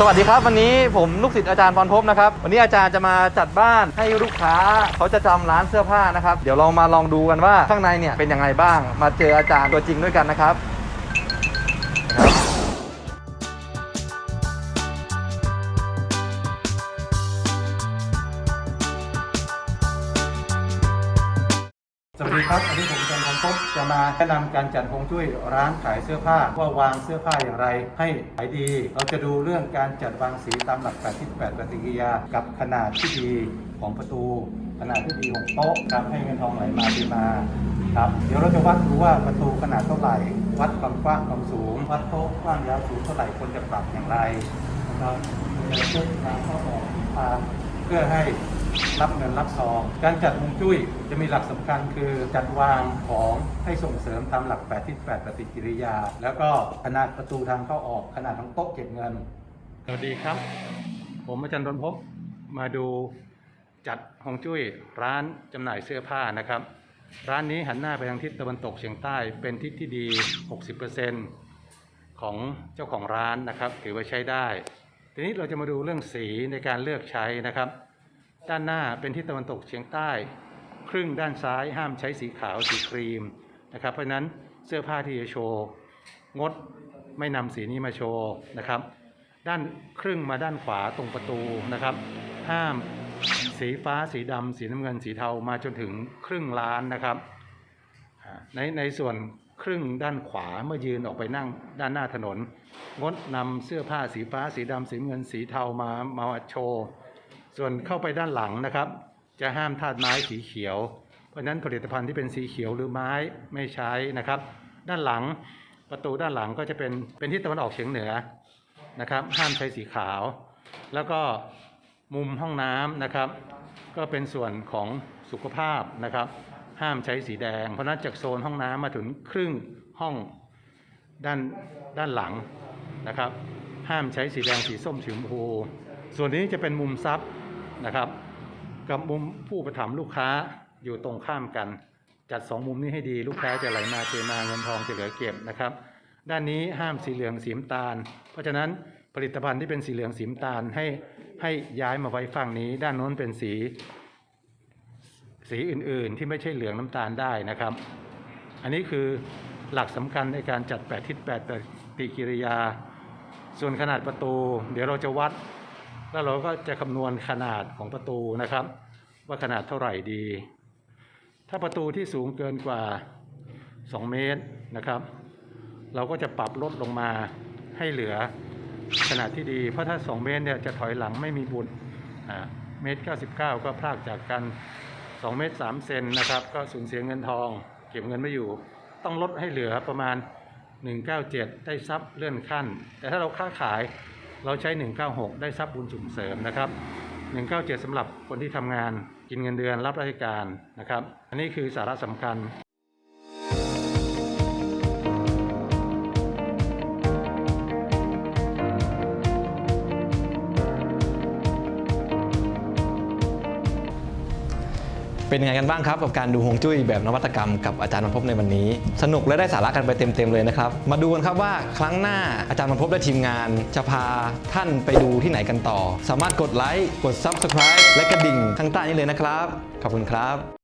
สวัสดีครับ วันนี้ผมลูกศิษย์อาจารย์พรภพนะครับ วันนี้อาจารย์จะมาจัดบ้านให้ลูกค้าเขาจะจำร้านเสื้อผ้านะครับ เดี๋ยวเรามาลองดูกันว่าข้างในเนี่ยเป็นยังไงบ้าง มาเจออาจารย์ตัวจริงด้วยกันนะครับ ดีครับวันนี้ผมอาจารย์พรภพจะมาแนะนำการจัดฮวงจุ้ยร้านขายเสื้อผ้าว่าวางเสื้อผ้าอย่างไร ให้ขายดี เราจะดูเรื่องการจัดวางสีตามหลัก88ปฏิกิริยา กับขนาดที่ดีของประตู ขนาดที่ดีของโต๊ะครับให้เงินทองไหลมาเทมาครับเดี๋ยวเราจะวัดดูว่าประตูขนาดเท่าไหร่ วัดความกว้างความสูง วัดโต๊ะกว้างยาวสูงเท่าไหร่ควรจะปรับอย่างไรนะครับเราจะเช็คทางเข้าออกทางเพื่อให้ รับเงินรับซอง การจัดฮวงจุ้ยจะมีหลักสำคัญคือจัดวางของให้ส่งเสริมตามหลัก 8 ทิศ 8 ปฏิกิริยา แล้วก็ขนาดประตูทางเข้าออกขนาดของโต๊ะเก็บเงิน สวัสดีครับ ผมอาจารย์รนพบมาดูจัดฮวงจุ้ยร้านจำหน่ายเสื้อผ้านะครับ ร้านนี้หันหน้าไปทางทิศตะวันตกเฉียงใต้เป็นทิศที่ดี 60%ของเจ้าของร้านนะครับ ถือว่าใช้ได้ ทีนี้เราจะมาดูเรื่องสีในการเลือกใช้นะครับ ด้านหน้าเป็นทิศตะวันตกเฉียงใต้ ครึ่งด้านซ้ายห้ามใช้สีขาวสีครีมนะครับ เพราะนั้นเสื้อผ้าที่จะโชว์งดไม่นำสีนี้มาโชว์นะครับ ด้านครึ่งมาด้านขวาตรงประตูนะครับ ห้ามสีฟ้าสีดำสีน้ำเงินสีเทามาจนถึงครึ่งล้านนะครับในในส่วนครึ่งด้านขวาเมื่อยืนออกไปนั่งด้านหน้าถนน งดนำเสื้อผ้าสีฟ้าสีดำสีเงินสีเทามามาโชว์ ส่วนเข้าไปด้านหลังนะครับ จะห้ามธาตุไม้สีเขียว เพราะฉะนั้นผลิตภัณฑ์ที่เป็นสีเขียวหรือไม้ไม่ใช้นะครับ ด้านหลังประตูด้านหลังก็จะเป็นเป็นทิศตะวันออกเฉียงเหนือนะครับ ห้ามใช้สีขาว แล้วก็มุมห้องน้ำนะครับ ก็เป็นส่วนของสุขภาพนะครับ ห้ามใช้สีแดง เพราะฉะนั้นจากโซนห้องน้ำมาถึงครึ่งห้องด้านด้านหลังนะครับ ห้ามใช้สีแดงสีส้มสีชมพูส่วนนี้จะเป็นมุมซับ นะครับ กับมุมผู้ประถมลูกค้าอยู่ตรงข้ามกัน จัดสองมุมนี้ให้ดีลูกค้าจะไหลมาเทมาเงินทองจะเหลือเก็บนะครับ ด้านนี้ห้ามสีเหลืองสีน้ำตาล เพราะฉะนั้นผลิตภัณฑ์ที่เป็นสีเหลืองสีน้ำตาลให้ให้ย้ายมาไว้ฝั่งนี้ ด้านโน้นเป็นสี สีอื่นๆ ที่ไม่ใช่เหลืองน้ำตาลได้นะครับ อันนี้คือหลักสำคัญในการจัดแปดทิศแปดปฏิกิริยา ส่วนขนาดประตู เดี๋ยวเราจะวัด แล้วเราก็จะคำนวณขนาดของประตูนะครับ ว่าขนาดเท่าไหร่ดี ถ้าประตูที่สูงเกินกว่า 2 เมตรนะครับ เราก็จะปรับลดลงมาให้เหลือขนาดที่ดี เพราะถ้า 2 เมตรเนี่ยจะถอยหลังไม่มีบุญเมตร 99 ก็พลากจากกัน 2 เมตร 3 เซนนะครับ ก็สูญเสียเงินทอง เก็บเงินไม่อยู่ ต้องลดให้เหลือประมาณ 197 ได้ทรัพย์เลื่อนขั้น แต่ถ้าเราค้าขาย เราใช้ 196 ได้ทรัพย์บุญสุ่มเสริมนะครับ 197สำหรับคนที่ทำงานกินเงินเดือนรับราชการนะครับ อันนี้คือสาระสำคัญ เป็นยังไงกันบ้างครับกับการดูฮวงจุ้ยแบบนวัตกรรมกับอาจารย์บรรพบในวันนี้ สนุกและได้สาระกันไปเต็มๆเลยนะครับ มาดูกันครับว่าครั้งหน้าอาจารย์บรรพบและทีมงาน จะพาท่านไปดูที่ไหนกันต่อ สามารถกดไลค์กด Subscribe และกระดิ่งข้างใต้นี้เลยนะครับ ขอบคุณครับ